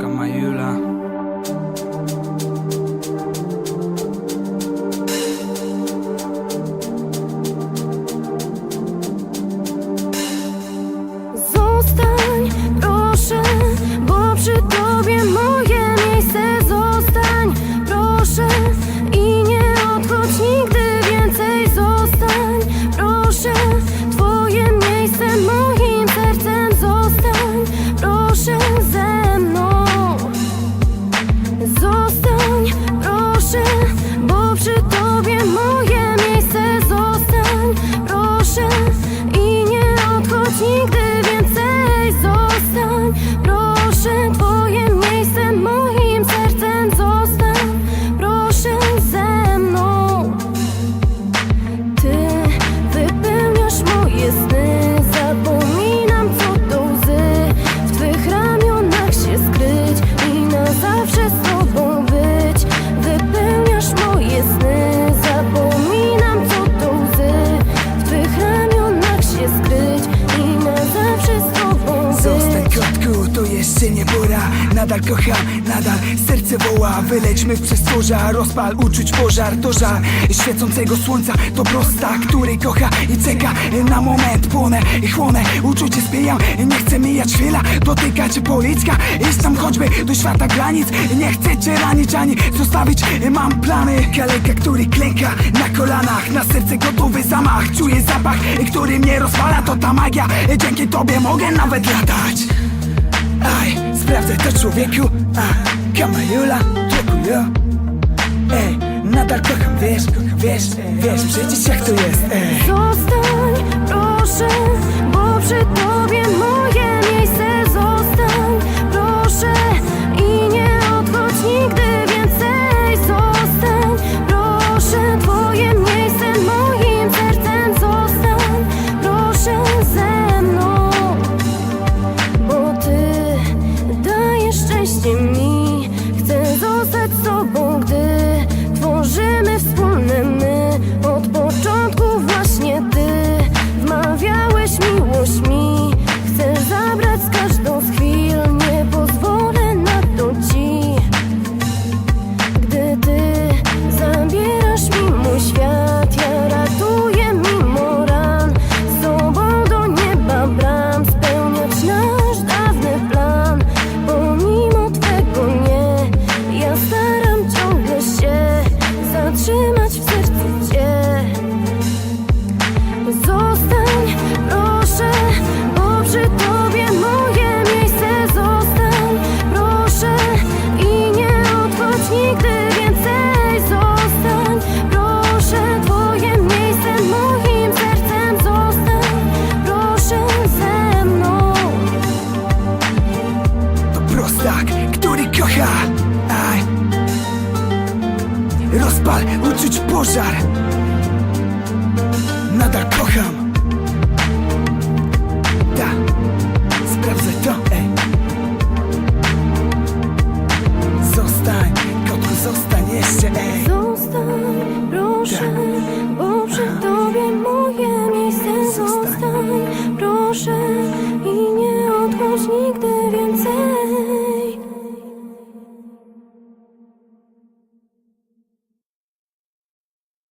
Camayula. Nadal kocham, nadal serce woła. Wylećmy w przestworza, rozpal uczuć pożar. To żar świecącego słońca To prosta, który kocha i czeka Na moment. Płonę i chłonę Uczucie spijam, nie chcę mijać chwila Dotykać policka, iść tam choćby do świata granic. Nie chcę cię ranić ani zostawić. Mam plany, kaleka, który klęka Na kolanach, na serce gotowy zamach. Czuję zapach, który mnie rozwala To ta magia, dzięki tobie mogę nawet latać sprawdzaj to człowieku. A, Kamajula, dziękuję. Ej, nadal kocham, wiesz, kocham, wiesz Wiesz przecież jak to jest, ej. Zostań, proszę, bo przy tobie Rozpal, uczuć pożar Nadal